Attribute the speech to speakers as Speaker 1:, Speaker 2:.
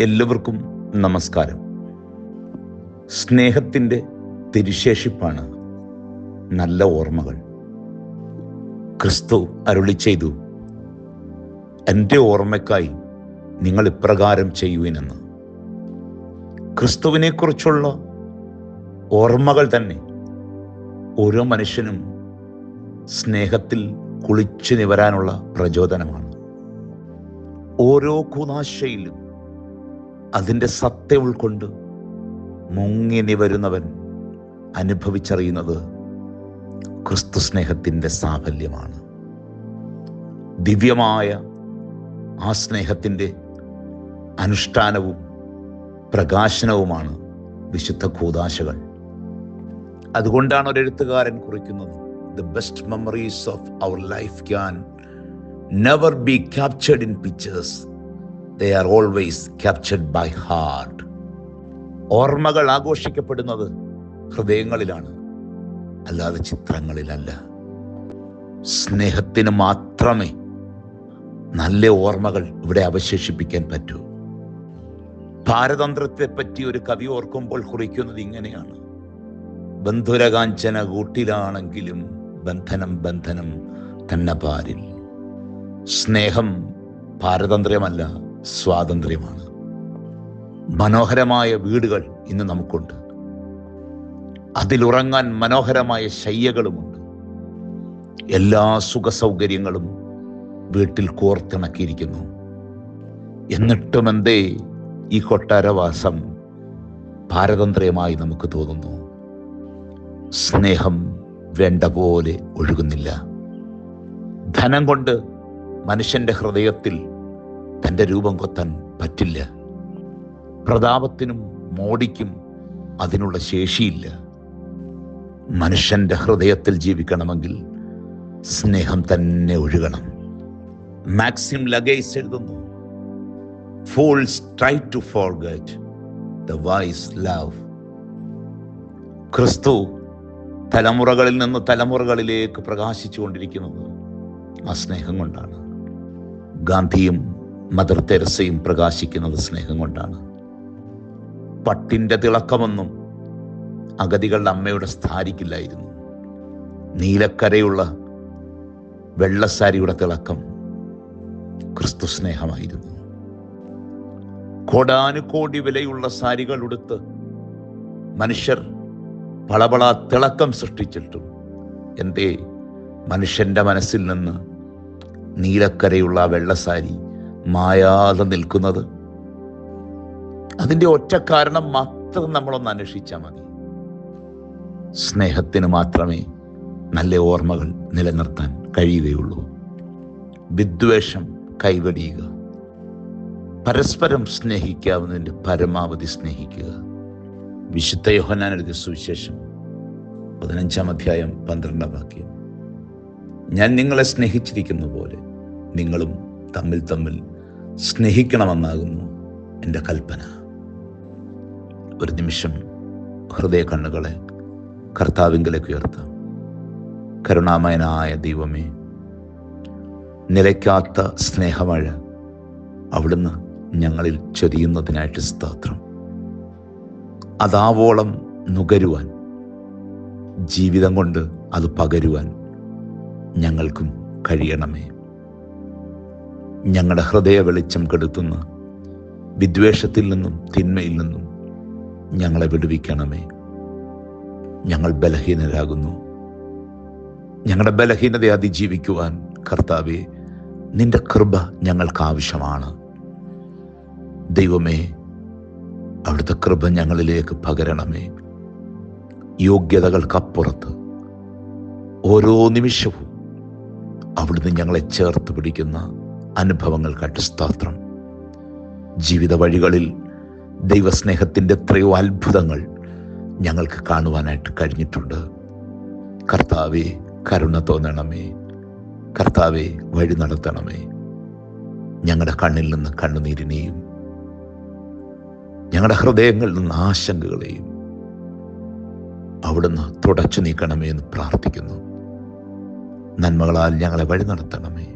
Speaker 1: എല്ലാവർക്കും നമസ്കാരം. സ്നേഹത്തിന്റെ തിരുശേഷിപ്പാണ് നല്ല ഓർമ്മകൾ. ക്രിസ്തു അരുളി ചെയ്തു എന്റെ ഓർമ്മയ്ക്കായി നിങ്ങൾ ഇപ്രകാരം ചെയ്യുവിനെന്ന്. ക്രിസ്തുവിനെക്കുറിച്ചുള്ള ഓർമ്മകൾ തന്നെ ഓരോ മനുഷ്യനും സ്നേഹത്തിൽ കുളിച്ചു നിവരാനുള്ള പ്രചോദനമാണ്. ഓരോ കൂതാശയിലും അതിന്റെ സത്യ ഉൾക്കൊണ്ട് മുങ്ങിനി വരുന്നവൻ അനുഭവിച്ചറിയുന്നത് ക്രിസ്തു സ്നേഹത്തിന്റെ സാഫല്യമാണ്. ദിവ്യമായ ആ സ്നേഹത്തിന്റെ അനുഷ്ഠാനവും പ്രകാശനവുമാണ് വിശുദ്ധ കൂതാശകൾ അതുകൊണ്ടാണ് ഒരു എഴുത്തുകാരൻ കുറിക്കുന്നത് the best memories of our life can never be captured in pictures they are always captured by heart ഓർമ്മകൾ ആഘോഷിക്കപ്പെടുന്നത് ഹൃദയങ്ങളിലാണ് അല്ലാതെ ചിത്രങ്ങളിലല്ല. സ്നേഹത്തിന് മാത്രമേ നല്ല ഓർമ്മകൾ ഇവിടെ അവശേഷിപ്പിക്കാൻ പറ്റൂ. ഭാരതന്ത്രത്തെ പറ്റി ഒരു കവി ഓർക്കുമ്പോൾ കുറിക്കുന്നത് ഇങ്ങനെയാണ്. ബന്ധുരകാഞ്ചന കൂട്ടിലാണെങ്കിലും ബന്ധനം ബന്ധനം തന്നെ പാരിൽ. സ്നേഹം പാരതന്ത്രമല്ല സ്വാതന്ത്ര്യമാണ്. മനോഹരമായ വീടുകൾ ഇന്ന് നമുക്കുണ്ട്. അതിലുറങ്ങാൻ മനോഹരമായ ശയ്യകളുമുണ്ട്. എല്ലാ സുഖ സൗകര്യങ്ങളും വീട്ടിൽ കോർത്തിണക്കിയിരിക്കുന്നു. എന്നിട്ടും എന്തേ ഈ കൊട്ടാരവാസം പാരതന്ത്രമായി നമുക്ക് തോന്നുന്നു. സ്നേഹം വേണ്ട പോലെ ഒഴുകുന്നില്ല. ധനം കൊണ്ട് മനുഷ്യന്റെ ഹൃദയത്തിൽ തന്റെ രൂപം കൊത്താൻ പറ്റില്ല. പ്രതാപത്തിനും മോടിക്കും അതിനുള്ള ശേഷിയില്ല. മനുഷ്യന്റെ ഹൃദയത്തിൽ ജീവിക്കണമെങ്കിൽ സ്നേഹം തന്നെ ഒഴുകണം. മാക്സിം ലഗേസ് എഴുതുന്നു false to forget wise love ക്രിസ്തു തലമുറകളിൽ നിന്ന് തലമുറകളിലേക്ക് പ്രകാശിച്ചു കൊണ്ടിരിക്കുന്നത് ആ സ്നേഹം കൊണ്ടാണ്. ഗാന്ധിയും മദർ തെരസയും പ്രകാശിക്കുന്നത് സ്നേഹം കൊണ്ടാണ്. പട്ടിന്റെ തിളക്കമൊന്നും അഗതികളുടെ അമ്മയുടെ സ്ഥാരിക്കില്ലായിരുന്നു. നീലക്കരയുള്ള വെള്ളസാരിയുടെ തിളക്കം ക്രിസ്തു സ്നേഹമായിരുന്നു. കോടാനുകോടി വിലയുള്ള സാരികൾ ഉടുത്ത് മനുഷ്യർ പളപള തിളക്കം സൃഷ്ടിച്ചിട്ടും എന്തേ മനുഷ്യന്റെ മനസ്സിൽ നിന്ന് നീലക്കരയുള്ള വെള്ളസാരി മായാതെ നിൽക്കുന്നത്? അതിന്റെ ഒറ്റ കാരണം മാത്രം നമ്മളൊന്ന് അന്വേഷിച്ചാൽ മതി. സ്നേഹത്തിന് മാത്രമേ നല്ല ഓർമ്മകൾ നിലനിർത്താൻ കഴിയുകയുള്ളൂ. വിദ്വേഷം കൈവടിയുക. പരസ്പരം സ്നേഹിക്കാവുന്നതിന്റെ പരമാവധി സ്നേഹിക്കുക. വിശുദ്ധ യോഹനാൻ എഴുതിയ സുവിശേഷം പതിനഞ്ചാം അധ്യായം പന്ത്രണ്ടാം വാക്യം. ഞാൻ നിങ്ങളെ സ്നേഹിച്ചിരിക്കുന്ന പോലെ നിങ്ങളും തമ്മിൽ തമ്മിൽ സ്നേഹിക്കണമെന്നാകുന്നു എന്റെ കൽപ്പന. ഒരു നിമിഷം ഹൃദയ കണ്ണുകളെ കർത്താവിങ്കലേക്ക് ഉയർത്താം. കരുണാമയനായ ദൈവമേ നിലയ്ക്കാത്ത സ്നേഹമഴ അവിടുന്ന് ഞങ്ങളിൽ ചൊരിയുന്നതിനായിട്ട് സ്തോത്രം. അതാവോളം നുകരുവാൻ ജീവിതം കൊണ്ട് അത് പകരുവാൻ ഞങ്ങൾക്കും കഴിയണമേ. ഞങ്ങളുടെ ഹൃദയ വെളിച്ചം കെടുത്തുന്ന വിദ്വേഷത്തിൽ നിന്നും തിന്മയിൽ നിന്നും ഞങ്ങളെ വിടുവിക്കണമേ. ഞങ്ങൾ ബലഹീനരാകുന്നു. ഞങ്ങളുടെ ബലഹീനതയെ അതിജീവിക്കുവാൻ കർത്താവെ നിന്റെ കൃപ ഞങ്ങൾക്ക് ആവശ്യമാണ്. ദൈവമേ അവിടുത്തെ കൃപ ഞങ്ങളിലേക്ക് പകരണമേ. യോഗ്യതകൾക്കപ്പുറത്ത് ഓരോ നിമിഷവും അവിടുന്ന് ഞങ്ങളെ ചേർത്ത് പിടിക്കുന്ന അനുഭവങ്ങൾക്കായിട്ട് സ്തോത്രം. ജീവിത വഴികളിൽ ദൈവസ്നേഹത്തിന്റെ എത്രയോ അത്ഭുതങ്ങൾ ഞങ്ങൾക്ക് കാണുവാനായിട്ട് കഴിഞ്ഞിട്ടുണ്ട്. കർത്താവെ കരുണ തോന്നണമേ. കർത്താവെ വഴി നടത്തണമേ. ഞങ്ങളുടെ കണ്ണിൽ നിന്ന് കണ്ണുനീരിനെയും ഞങ്ങളുടെ ഹൃദയങ്ങളിൽ നിന്ന് ആശങ്കകളെയും അവിടുന്ന് തുടച്ചു നീക്കണമേ എന്ന് പ്രാർത്ഥിക്കുന്നു. നന്മകളാൽ ഞങ്ങളെ വഴി നടത്തണമേ.